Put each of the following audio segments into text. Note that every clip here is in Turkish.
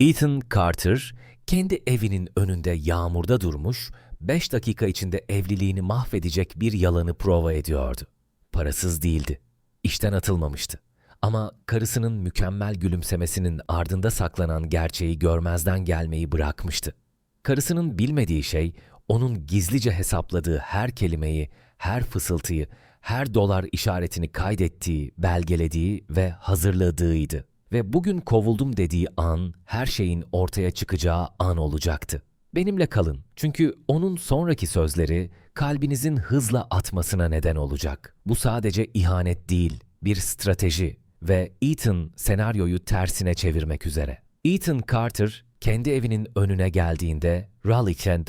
Ethan Carter kendi evinin önünde yağmurda durmuş, 5 dakika içinde evliliğini mahvedecek bir yalanı prova ediyordu. Parasız değildi. İşten atılmamıştı. Ama karısının mükemmel gülümsemesinin ardında saklanan gerçeği görmezden gelmeyi bırakmıştı. Karısının bilmediği şey, onun gizlice hesapladığı her kelimeyi, her fısıltıyı, her dolar işaretini kaydettiği, belgelediği ve hazırladığıydı. Ve bugün kovuldum dediği an, her şeyin ortaya çıkacağı an olacaktı. Benimle kalın çünkü onun sonraki sözleri kalbinizin hızla atmasına neden olacak. Bu sadece ihanet değil, bir strateji ve Ethan senaryoyu tersine çevirmek üzere. Ethan Carter kendi evinin önüne geldiğinde Raleigh'ten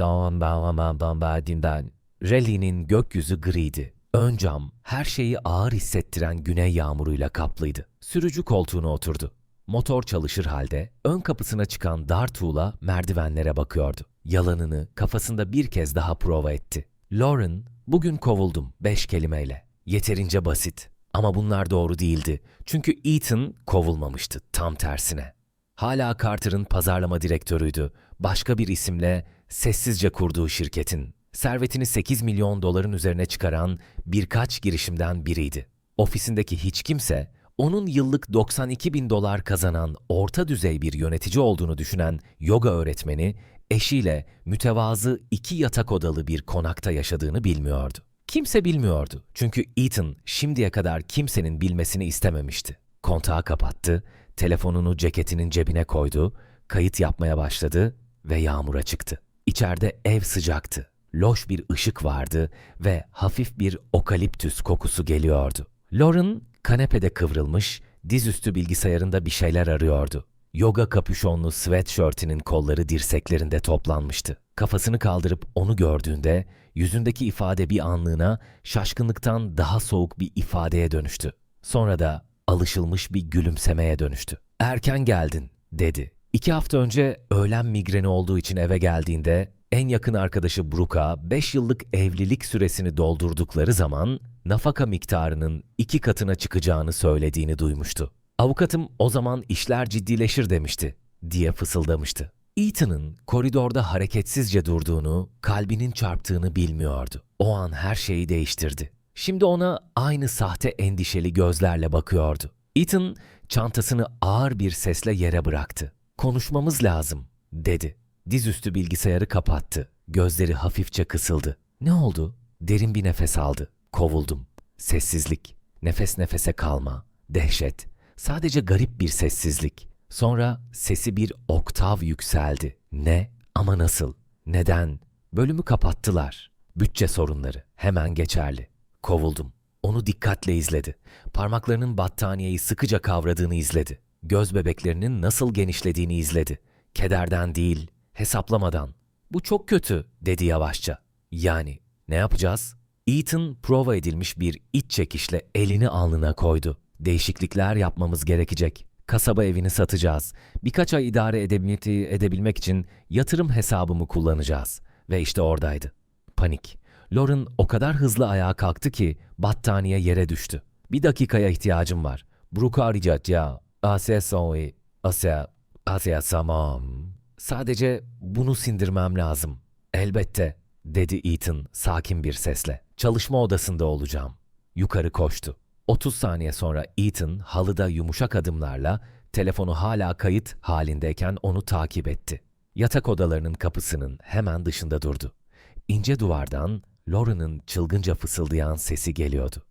dinden Raleigh'nin gökyüzü griydi. Ön cam her şeyi ağır hissettiren güney yağmuruyla kaplıydı. Sürücü koltuğuna oturdu. Motor çalışır halde ön kapısına çıkan dar tuğla merdivenlere bakıyordu. Yalanını kafasında bir kez daha prova etti. Lauren, bugün kovuldum beş kelimeyle. Yeterince basit. Ama bunlar doğru değildi. Çünkü Ethan kovulmamıştı tam tersine. Hala Carter'ın pazarlama direktörüydü. Başka bir isimle sessizce kurduğu şirketin. Servetini 8 milyon doların üzerine çıkaran birkaç girişimden biriydi. Ofisindeki hiç kimse onun yıllık 92 bin dolar kazanan orta düzey bir yönetici olduğunu düşünen yoga öğretmeni eşiyle mütevazı iki yatak odalı bir konakta yaşadığını bilmiyordu. Kimse bilmiyordu çünkü Ethan şimdiye kadar kimsenin bilmesini istememişti. Kontağı kapattı, telefonunu ceketinin cebine koydu, kayıt yapmaya başladı ve yağmura çıktı. İçeride ev sıcaktı. Loş bir ışık vardı ve hafif bir okaliptüs kokusu geliyordu. Lauren kanepede kıvrılmış, dizüstü bilgisayarında bir şeyler arıyordu. Yoga kapüşonlu sweatshirtinin kolları dirseklerinde toplanmıştı. Kafasını kaldırıp onu gördüğünde yüzündeki ifade bir anlığına şaşkınlıktan daha soğuk bir ifadeye dönüştü. Sonra da alışılmış bir gülümsemeye dönüştü. Erken geldin, dedi. İki hafta önce öğlen migreni olduğu için eve geldiğinde en yakın arkadaşı Brooke'a 5 yıllık evlilik süresini doldurdukları zaman nafaka miktarının iki katına çıkacağını söylediğini duymuştu. Avukatım o zaman işler ciddileşir demişti diye fısıldamıştı. Ethan'ın koridorda hareketsizce durduğunu, kalbinin çarptığını bilmiyordu. O an her şeyi değiştirdi. Şimdi ona aynı sahte endişeli gözlerle bakıyordu. Ethan çantasını ağır bir sesle yere bıraktı. Konuşmamız lazım, dedi. Dizüstü bilgisayarı kapattı. Gözleri hafifçe kısıldı. Ne oldu? Derin bir nefes aldı. Kovuldum. Sessizlik. Nefes nefese kalma. Dehşet. Sadece garip bir sessizlik. Sonra sesi bir oktav yükseldi. Ne? Ama nasıl? Neden? Bölümü kapattılar. Bütçe sorunları. Hemen geçerli. Kovuldum. Onu dikkatle izledi. Parmaklarının battaniyeyi sıkıca kavradığını izledi. Göz bebeklerinin nasıl genişlediğini izledi. Kederden değil, hesaplamadan. Bu çok kötü, dedi yavaşça. Yani, ne yapacağız? Ethan prova edilmiş bir iç çekişle elini alnına koydu. Değişiklikler yapmamız gerekecek. Kasaba evini satacağız. Birkaç ay idare edebilmek, edebilmek için yatırım hesabımı kullanacağız. Ve işte oradaydı. Panik. Lauren o kadar hızlı ayağa kalktı ki battaniye yere düştü. Bir dakikaya ihtiyacım var. Brooke'u arayacağız ya. Asya. Asya. Asya tamam. Sadece bunu sindirmem lazım. Elbette, dedi Ethan sakin bir sesle. Çalışma odasında olacağım. Yukarı koştu. 30 saniye sonra Ethan halıda yumuşak adımlarla telefonu hala kayıt halindeyken onu takip etti. Yatak odalarının kapısının hemen dışında durdu. İnce duvardan Lauren'ın çılgınca fısıldayan sesi geliyordu.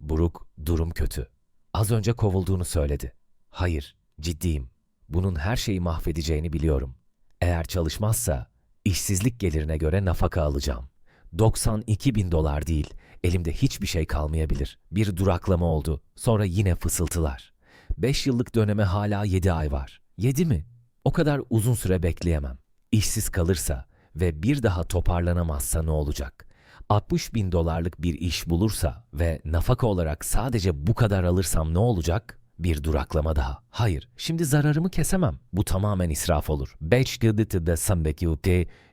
Brooke, durum kötü. Az önce kovulduğunu söyledi. Hayır, ciddiyim. Bunun her şeyi mahvedeceğini biliyorum. Eğer çalışmazsa işsizlik gelirine göre nafaka alacağım. 92 bin dolar değil, elimde hiçbir şey kalmayabilir. Bir duraklama oldu, sonra yine fısıltılar. 5 yıllık döneme hala 7 ay var. 7 mi? O kadar uzun süre bekleyemem. İşsiz kalırsa ve bir daha toparlanamazsa ne olacak? 60 bin dolarlık bir iş bulursa ve nafaka olarak sadece bu kadar alırsam ne olacak? Bir duraklama daha. Hayır, şimdi zararımı kesemem. Bu tamamen israf olur. 5 yılda sambeki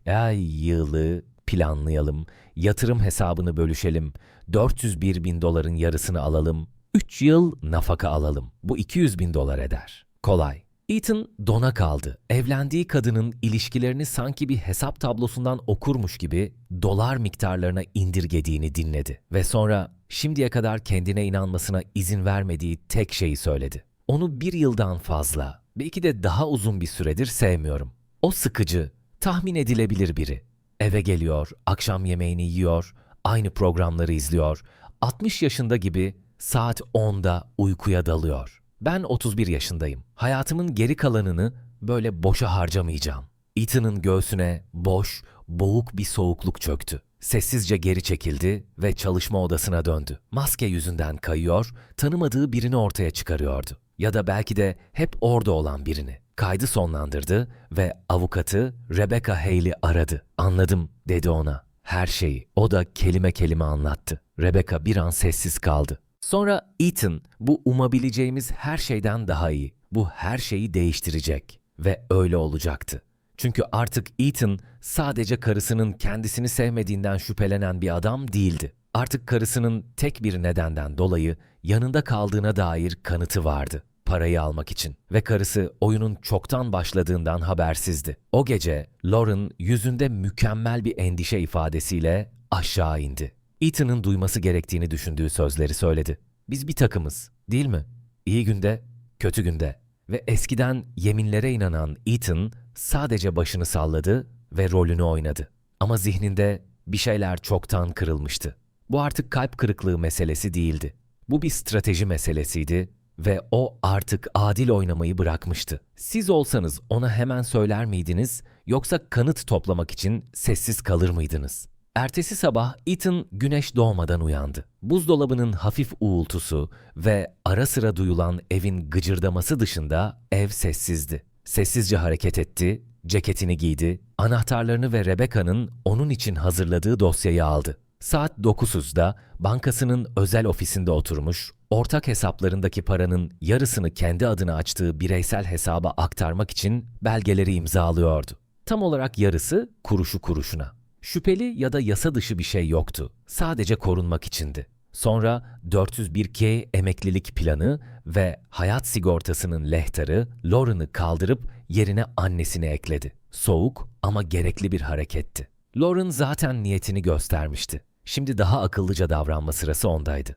ay yılı planlayalım. Yatırım hesabını bölüşelim. 401 bin doların yarısını alalım. 3 yıl nafaka alalım. Bu 200 bin dolar eder. Kolay. Ethan dona kaldı. Evlendiği kadının ilişkilerini sanki bir hesap tablosundan okurmuş gibi dolar miktarlarına indirgediğini dinledi. Ve sonra şimdiye kadar kendine inanmasına izin vermediği tek şeyi söyledi. Onu bir yıldan fazla, belki de daha uzun bir süredir sevmiyorum. O sıkıcı, tahmin edilebilir biri. Eve geliyor, akşam yemeğini yiyor, aynı programları izliyor. 60 yaşında gibi saat 10'da uykuya dalıyor. Ben 31 yaşındayım. Hayatımın geri kalanını böyle boşa harcamayacağım. Ethan'ın göğsüne boş, boğuk bir soğukluk çöktü. Sessizce geri çekildi ve çalışma odasına döndü. Maske yüzünden kayıyor, tanımadığı birini ortaya çıkarıyordu. Ya da belki de hep orada olan birini. Kaydı sonlandırdı ve avukatı Rebecca Haley aradı. Anladım dedi ona. Her şeyi. O da kelime kelime anlattı. Rebecca bir an sessiz kaldı. Sonra Ethan bu umabileceğimiz her şeyden daha iyi. Bu her şeyi değiştirecek ve öyle olacaktı. Çünkü artık Ethan sadece karısının kendisini sevmediğinden şüphelenen bir adam değildi. Artık karısının tek bir nedenden dolayı yanında kaldığına dair kanıtı vardı. Parayı almak için ve karısı oyunun çoktan başladığından habersizdi. O gece Lauren yüzünde mükemmel bir endişe ifadesiyle aşağı indi. Ethan'ın duyması gerektiğini düşündüğü sözleri söyledi. Biz bir takımız, değil mi? İyi günde, kötü günde. Ve eskiden yeminlere inanan Ethan sadece başını salladı ve rolünü oynadı. Ama zihninde bir şeyler çoktan kırılmıştı. Bu artık kalp kırıklığı meselesi değildi. Bu bir strateji meselesiydi ve o artık adil oynamayı bırakmıştı. Siz olsanız ona hemen söyler miydiniz yoksa kanıt toplamak için sessiz kalır mıydınız? Ertesi sabah Ethan güneş doğmadan uyandı. Buzdolabının hafif uğultusu ve ara sıra duyulan evin gıcırdaması dışında ev sessizdi. Sessizce hareket etti, ceketini giydi, anahtarlarını ve Rebecca'nın onun için hazırladığı dosyayı aldı. Saat 9'da bankasının özel ofisinde oturmuş, ortak hesaplarındaki paranın yarısını kendi adına açtığı bireysel hesaba aktarmak için belgeleri imzalıyordu. Tam olarak yarısı kuruşu kuruşuna. Şüpheli ya da yasa dışı bir şey yoktu. Sadece korunmak içindi. Sonra 401k emeklilik planı ve hayat sigortasının lehtarı Lauren'ı kaldırıp yerine annesini ekledi. Soğuk ama gerekli bir hareketti. Lauren zaten niyetini göstermişti. Şimdi daha akıllıca davranma sırası ondaydı.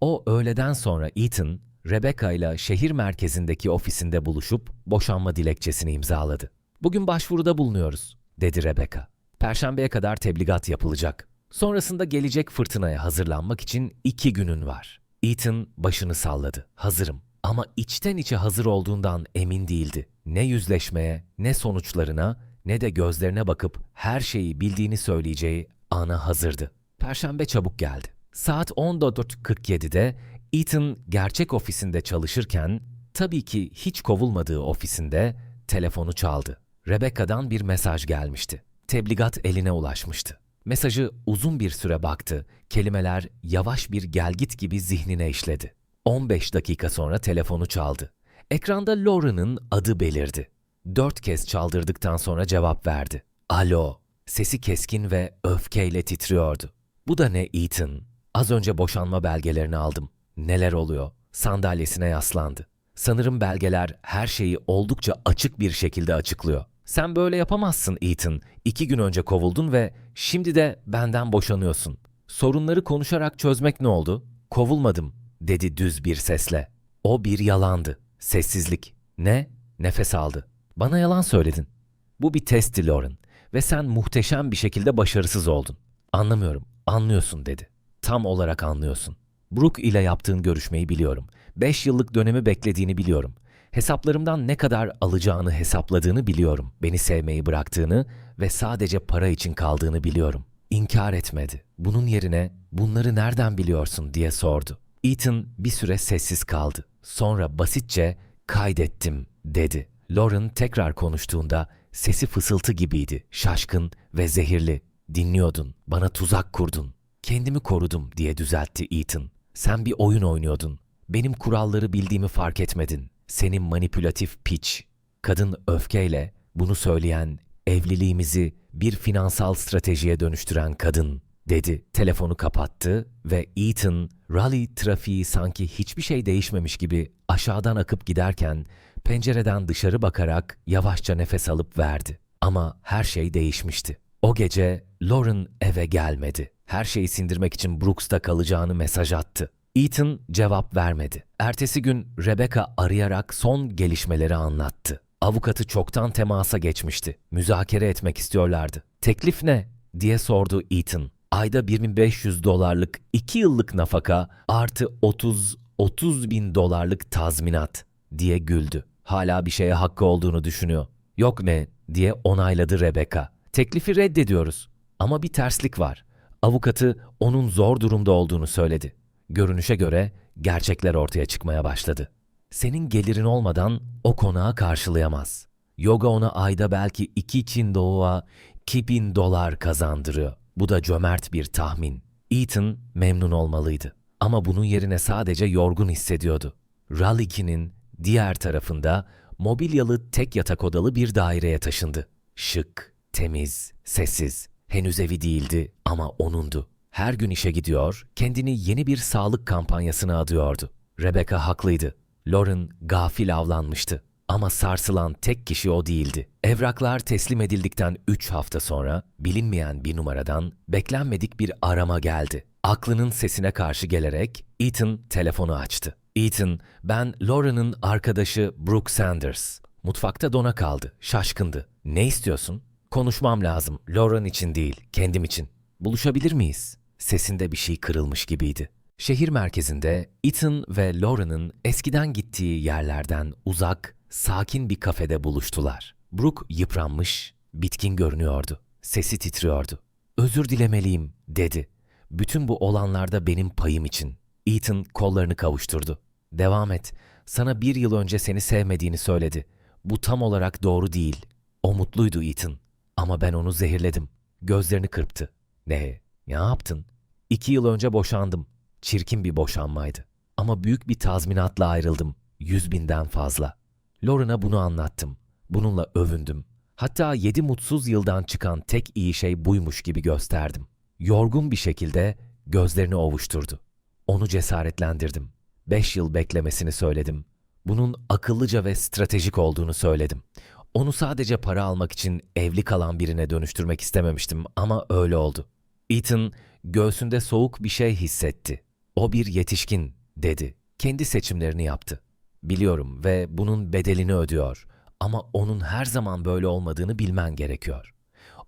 O öğleden sonra Ethan, Rebecca ile şehir merkezindeki ofisinde buluşup boşanma dilekçesini imzaladı. Bugün başvuruda bulunuyoruz, dedi Rebecca. Perşembeye kadar tebligat yapılacak. Sonrasında gelecek fırtınaya hazırlanmak için iki günün var. Ethan başını salladı. Hazırım. Ama içten içe hazır olduğundan emin değildi. Ne yüzleşmeye, ne sonuçlarına, ne de gözlerine bakıp her şeyi bildiğini söyleyeceği ana hazırdı. Perşembe çabuk geldi. Saat 14.47'de Ethan gerçek ofisinde çalışırken, tabii ki hiç kovulmadığı ofisinde telefonu çaldı. Rebecca'dan bir mesaj gelmişti tebligat eline ulaşmıştı. Mesajı uzun bir süre baktı, kelimeler yavaş bir gelgit gibi zihnine işledi. 15 dakika sonra telefonu çaldı. Ekranda Lauren'ın adı belirdi. Dört kez çaldırdıktan sonra cevap verdi. Alo. Sesi keskin ve öfkeyle titriyordu. Bu da ne Ethan? Az önce boşanma belgelerini aldım. Neler oluyor? Sandalyesine yaslandı. Sanırım belgeler her şeyi oldukça açık bir şekilde açıklıyor. Sen böyle yapamazsın Ethan. İki gün önce kovuldun ve şimdi de benden boşanıyorsun. Sorunları konuşarak çözmek ne oldu? Kovulmadım, dedi düz bir sesle. O bir yalandı. Sessizlik. Ne? Nefes aldı. Bana yalan söyledin. Bu bir testti Lauren ve sen muhteşem bir şekilde başarısız oldun. Anlamıyorum. Anlıyorsun dedi. Tam olarak anlıyorsun. Brooke ile yaptığın görüşmeyi biliyorum. Beş yıllık dönemi beklediğini biliyorum. Hesaplarımdan ne kadar alacağını hesapladığını biliyorum. Beni sevmeyi bıraktığını ve sadece para için kaldığını biliyorum. İnkar etmedi. Bunun yerine bunları nereden biliyorsun diye sordu. Ethan bir süre sessiz kaldı. Sonra basitçe kaydettim dedi. Lauren tekrar konuştuğunda sesi fısıltı gibiydi. Şaşkın ve zehirli. Dinliyordun, bana tuzak kurdun. Kendimi korudum diye düzeltti Ethan. Sen bir oyun oynuyordun. Benim kuralları bildiğimi fark etmedin. Senin manipülatif piç. Kadın öfkeyle bunu söyleyen, evliliğimizi bir finansal stratejiye dönüştüren kadın dedi. Telefonu kapattı ve Ethan, rally trafiği sanki hiçbir şey değişmemiş gibi aşağıdan akıp giderken Pencereden dışarı bakarak yavaşça nefes alıp verdi. Ama her şey değişmişti. O gece Lauren eve gelmedi. Her şeyi sindirmek için Brooks'ta kalacağını mesaj attı. Ethan cevap vermedi. Ertesi gün Rebecca arayarak son gelişmeleri anlattı. Avukatı çoktan temasa geçmişti. Müzakere etmek istiyorlardı. Teklif ne? diye sordu Ethan. Ayda 1500 dolarlık 2 yıllık nafaka artı 30 30 bin dolarlık tazminat diye güldü. Hala bir şeye hakkı olduğunu düşünüyor. Yok ne diye onayladı Rebecca. Teklifi reddediyoruz. Ama bir terslik var. Avukatı onun zor durumda olduğunu söyledi. Görünüşe göre gerçekler ortaya çıkmaya başladı. Senin gelirin olmadan o konağı karşılayamaz. Yoga ona ayda belki iki Çin doğuğa 2000 dolar kazandırıyor. Bu da cömert bir tahmin. Ethan memnun olmalıydı. Ama bunun yerine sadece yorgun hissediyordu. Raliki'nin diğer tarafında mobilyalı tek yatak odalı bir daireye taşındı. Şık, temiz, sessiz. Henüz evi değildi ama onundu. Her gün işe gidiyor, kendini yeni bir sağlık kampanyasına adıyordu. Rebecca haklıydı. Lauren gafil avlanmıştı. Ama sarsılan tek kişi o değildi. Evraklar teslim edildikten 3 hafta sonra bilinmeyen bir numaradan beklenmedik bir arama geldi. Aklının sesine karşı gelerek Ethan telefonu açtı. Ethan, ben Lauren'ın arkadaşı Brooke Sanders. Mutfakta dona kaldı, şaşkındı. Ne istiyorsun? Konuşmam lazım, Lauren için değil, kendim için. Buluşabilir miyiz? Sesinde bir şey kırılmış gibiydi. Şehir merkezinde Ethan ve Lauren'ın eskiden gittiği yerlerden uzak, sakin bir kafede buluştular. Brooke yıpranmış, bitkin görünüyordu. Sesi titriyordu. Özür dilemeliyim, dedi. Bütün bu olanlarda benim payım için. Ethan kollarını kavuşturdu. Devam et. Sana bir yıl önce seni sevmediğini söyledi. Bu tam olarak doğru değil. O mutluydu Ethan. Ama ben onu zehirledim. Gözlerini kırptı. Ne? Ne yaptın? İki yıl önce boşandım. Çirkin bir boşanmaydı. Ama büyük bir tazminatla ayrıldım. Yüz binden fazla. Lauren'a bunu anlattım. Bununla övündüm. Hatta yedi mutsuz yıldan çıkan tek iyi şey buymuş gibi gösterdim. Yorgun bir şekilde gözlerini ovuşturdu. Onu cesaretlendirdim. Beş yıl beklemesini söyledim. Bunun akıllıca ve stratejik olduğunu söyledim. Onu sadece para almak için evli kalan birine dönüştürmek istememiştim ama öyle oldu. Ethan göğsünde soğuk bir şey hissetti. O bir yetişkin dedi. Kendi seçimlerini yaptı. Biliyorum ve bunun bedelini ödüyor. Ama onun her zaman böyle olmadığını bilmen gerekiyor.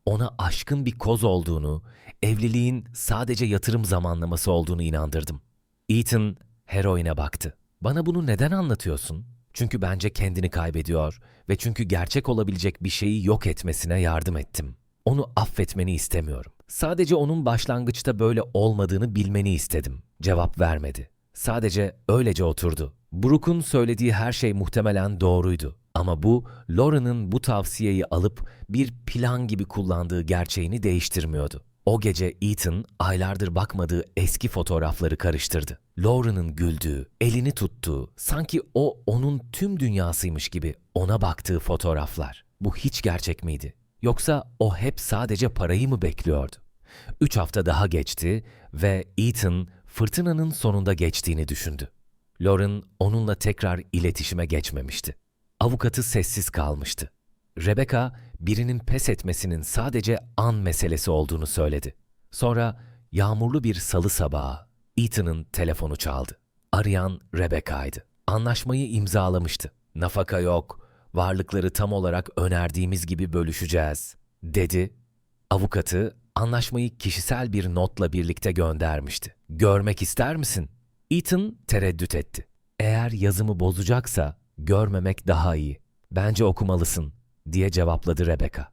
Ona aşkın bir koz olduğunu, evliliğin sadece yatırım zamanlaması olduğunu inandırdım. Ethan heroine baktı. Bana bunu neden anlatıyorsun? Çünkü bence kendini kaybediyor ve çünkü gerçek olabilecek bir şeyi yok etmesine yardım ettim. Onu affetmeni istemiyorum. Sadece onun başlangıçta böyle olmadığını bilmeni istedim. Cevap vermedi. Sadece öylece oturdu. Brooke'un söylediği her şey muhtemelen doğruydu. Ama bu, Lauren'ın bu tavsiyeyi alıp bir plan gibi kullandığı gerçeğini değiştirmiyordu. O gece Ethan aylardır bakmadığı eski fotoğrafları karıştırdı. Lauren'ın güldüğü, elini tuttuğu, sanki o onun tüm dünyasıymış gibi ona baktığı fotoğraflar. Bu hiç gerçek miydi? Yoksa o hep sadece parayı mı bekliyordu? Üç hafta daha geçti ve Ethan fırtınanın sonunda geçtiğini düşündü. Lauren onunla tekrar iletişime geçmemişti. Avukatı sessiz kalmıştı. Rebecca birinin pes etmesinin sadece an meselesi olduğunu söyledi. Sonra yağmurlu bir salı sabahı Ethan'ın telefonu çaldı. Arayan Rebecca'ydı. Anlaşmayı imzalamıştı. Nafaka yok, varlıkları tam olarak önerdiğimiz gibi bölüşeceğiz, dedi. Avukatı anlaşmayı kişisel bir notla birlikte göndermişti. Görmek ister misin? Ethan tereddüt etti. Eğer yazımı bozacaksa görmemek daha iyi. Bence okumalısın diye cevapladı Rebecca.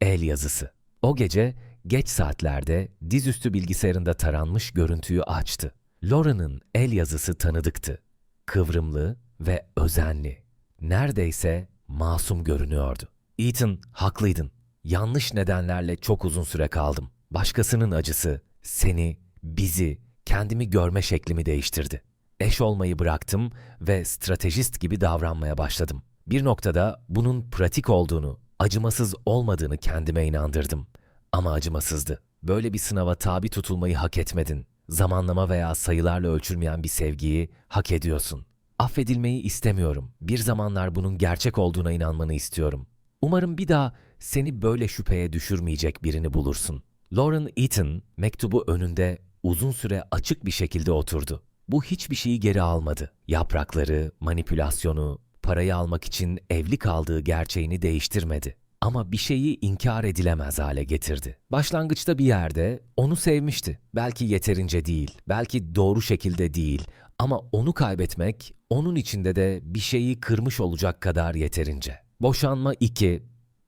El yazısı. O gece geç saatlerde dizüstü bilgisayarında taranmış görüntüyü açtı. Lauren'ın el yazısı tanıdıktı. Kıvrımlı ve özenli. Neredeyse masum görünüyordu. Ethan, haklıydın. Yanlış nedenlerle çok uzun süre kaldım. Başkasının acısı, seni, bizi, kendimi görme şeklimi değiştirdi. Eş olmayı bıraktım ve stratejist gibi davranmaya başladım. Bir noktada bunun pratik olduğunu, acımasız olmadığını kendime inandırdım. Ama acımasızdı. Böyle bir sınava tabi tutulmayı hak etmedin. Zamanlama veya sayılarla ölçülmeyen bir sevgiyi hak ediyorsun. Affedilmeyi istemiyorum. Bir zamanlar bunun gerçek olduğuna inanmanı istiyorum. Umarım bir daha seni böyle şüpheye düşürmeyecek birini bulursun. Lauren Eaton mektubu önünde uzun süre açık bir şekilde oturdu. Bu hiçbir şeyi geri almadı. Yaprakları, manipülasyonu, parayı almak için evli kaldığı gerçeğini değiştirmedi. Ama bir şeyi inkar edilemez hale getirdi. Başlangıçta bir yerde onu sevmişti. Belki yeterince değil, belki doğru şekilde değil ama onu kaybetmek onun içinde de bir şeyi kırmış olacak kadar yeterince. Boşanma 2,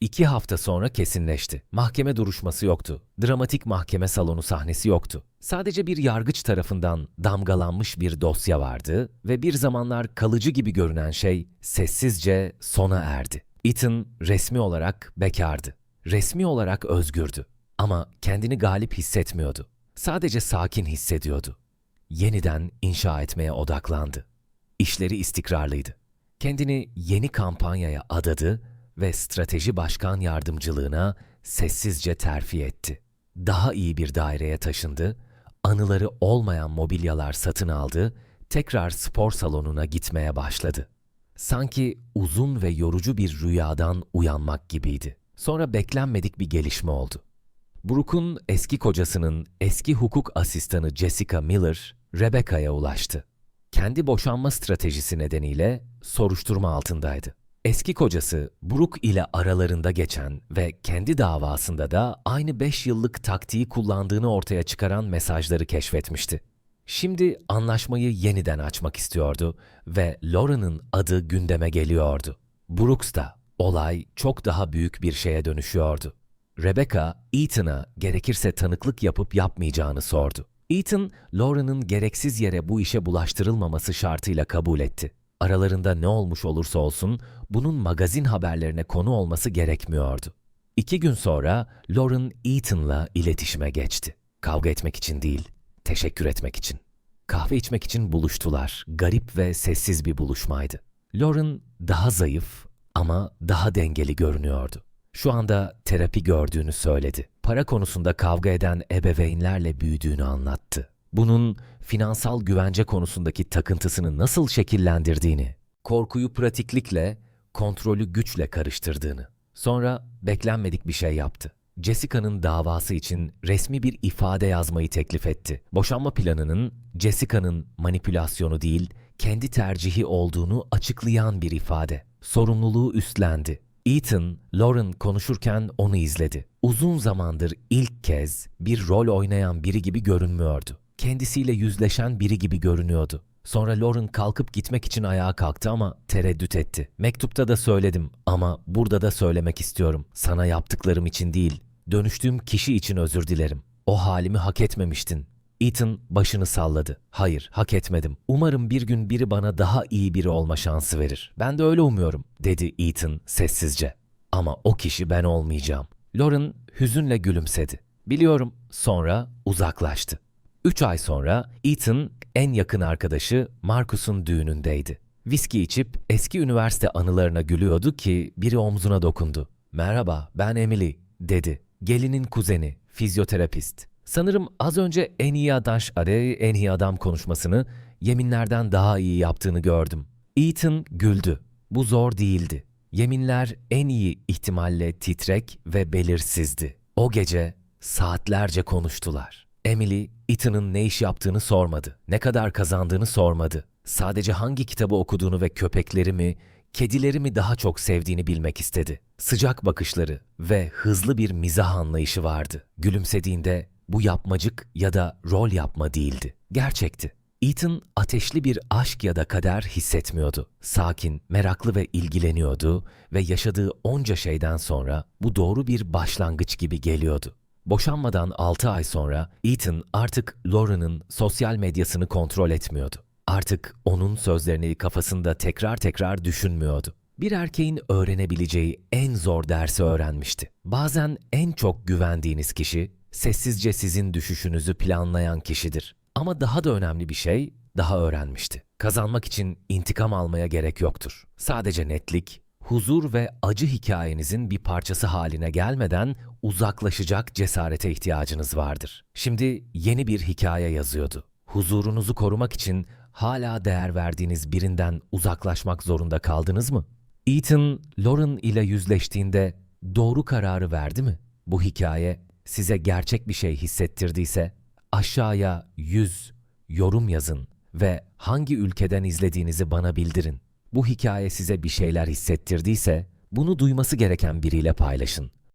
İki hafta sonra kesinleşti. Mahkeme duruşması yoktu. Dramatik mahkeme salonu sahnesi yoktu. Sadece bir yargıç tarafından damgalanmış bir dosya vardı ve bir zamanlar kalıcı gibi görünen şey sessizce sona erdi. Ethan resmi olarak bekardı. Resmi olarak özgürdü. Ama kendini galip hissetmiyordu. Sadece sakin hissediyordu. Yeniden inşa etmeye odaklandı. İşleri istikrarlıydı. Kendini yeni kampanyaya adadı ve strateji başkan yardımcılığına sessizce terfi etti. Daha iyi bir daireye taşındı, anıları olmayan mobilyalar satın aldı, tekrar spor salonuna gitmeye başladı. Sanki uzun ve yorucu bir rüyadan uyanmak gibiydi. Sonra beklenmedik bir gelişme oldu. Brooke'un eski kocasının eski hukuk asistanı Jessica Miller, Rebecca'ya ulaştı. Kendi boşanma stratejisi nedeniyle soruşturma altındaydı. Eski kocası Brooke ile aralarında geçen ve kendi davasında da aynı 5 yıllık taktiği kullandığını ortaya çıkaran mesajları keşfetmişti. Şimdi anlaşmayı yeniden açmak istiyordu ve Lauren'ın adı gündeme geliyordu. Brooks'ta olay çok daha büyük bir şeye dönüşüyordu. Rebecca, Ethan'a gerekirse tanıklık yapıp yapmayacağını sordu. Ethan, Lauren'ın gereksiz yere bu işe bulaştırılmaması şartıyla kabul etti. Aralarında ne olmuş olursa olsun bunun magazin haberlerine konu olması gerekmiyordu. İki gün sonra Lauren Eaton'la iletişime geçti. Kavga etmek için değil, teşekkür etmek için. Kahve içmek için buluştular. Garip ve sessiz bir buluşmaydı. Lauren daha zayıf ama daha dengeli görünüyordu. Şu anda terapi gördüğünü söyledi. Para konusunda kavga eden ebeveynlerle büyüdüğünü anlattı. Bunun finansal güvence konusundaki takıntısını nasıl şekillendirdiğini, korkuyu pratiklikle, kontrolü güçle karıştırdığını. Sonra beklenmedik bir şey yaptı. Jessica'nın davası için resmi bir ifade yazmayı teklif etti. Boşanma planının Jessica'nın manipülasyonu değil, kendi tercihi olduğunu açıklayan bir ifade. Sorumluluğu üstlendi. Ethan, Lauren konuşurken onu izledi. Uzun zamandır ilk kez bir rol oynayan biri gibi görünmüyordu. Kendisiyle yüzleşen biri gibi görünüyordu. Sonra Lauren kalkıp gitmek için ayağa kalktı ama tereddüt etti. Mektupta da söyledim ama burada da söylemek istiyorum. Sana yaptıklarım için değil, dönüştüğüm kişi için özür dilerim. O halimi hak etmemiştin. Ethan başını salladı. Hayır, hak etmedim. Umarım bir gün biri bana daha iyi biri olma şansı verir. Ben de öyle umuyorum, dedi Ethan sessizce. Ama o kişi ben olmayacağım. Lauren hüzünle gülümsedi. Biliyorum, sonra uzaklaştı. Üç ay sonra Ethan en yakın arkadaşı Marcus'un düğünündeydi. Viski içip eski üniversite anılarına gülüyordu ki biri omzuna dokundu. Merhaba, ben Emily, dedi. Gelinin kuzeni, fizyoterapist. Sanırım az önce en iyi adaş are en iyi adam konuşmasını yeminlerden daha iyi yaptığını gördüm. Ethan güldü. Bu zor değildi. Yeminler en iyi ihtimalle titrek ve belirsizdi. O gece saatlerce konuştular. Emily, Ethan'ın ne iş yaptığını sormadı. Ne kadar kazandığını sormadı. Sadece hangi kitabı okuduğunu ve köpekleri mi, kedileri mi daha çok sevdiğini bilmek istedi. Sıcak bakışları ve hızlı bir mizah anlayışı vardı. Gülümsediğinde bu yapmacık ya da rol yapma değildi. Gerçekti. Ethan ateşli bir aşk ya da kader hissetmiyordu. Sakin, meraklı ve ilgileniyordu ve yaşadığı onca şeyden sonra bu doğru bir başlangıç gibi geliyordu. Boşanmadan 6 ay sonra Ethan artık Lauren'ın sosyal medyasını kontrol etmiyordu. Artık onun sözlerini kafasında tekrar tekrar düşünmüyordu. Bir erkeğin öğrenebileceği en zor dersi öğrenmişti. Bazen en çok güvendiğiniz kişi sessizce sizin düşüşünüzü planlayan kişidir. Ama daha da önemli bir şey daha öğrenmişti. Kazanmak için intikam almaya gerek yoktur. Sadece netlik, huzur ve acı hikayenizin bir parçası haline gelmeden uzaklaşacak cesarete ihtiyacınız vardır. Şimdi yeni bir hikaye yazıyordu. Huzurunuzu korumak için hala değer verdiğiniz birinden uzaklaşmak zorunda kaldınız mı? Ethan, Lauren ile yüzleştiğinde doğru kararı verdi mi? Bu hikaye size gerçek bir şey hissettirdiyse aşağıya 100 yorum yazın ve hangi ülkeden izlediğinizi bana bildirin. Bu hikaye size bir şeyler hissettirdiyse bunu duyması gereken biriyle paylaşın.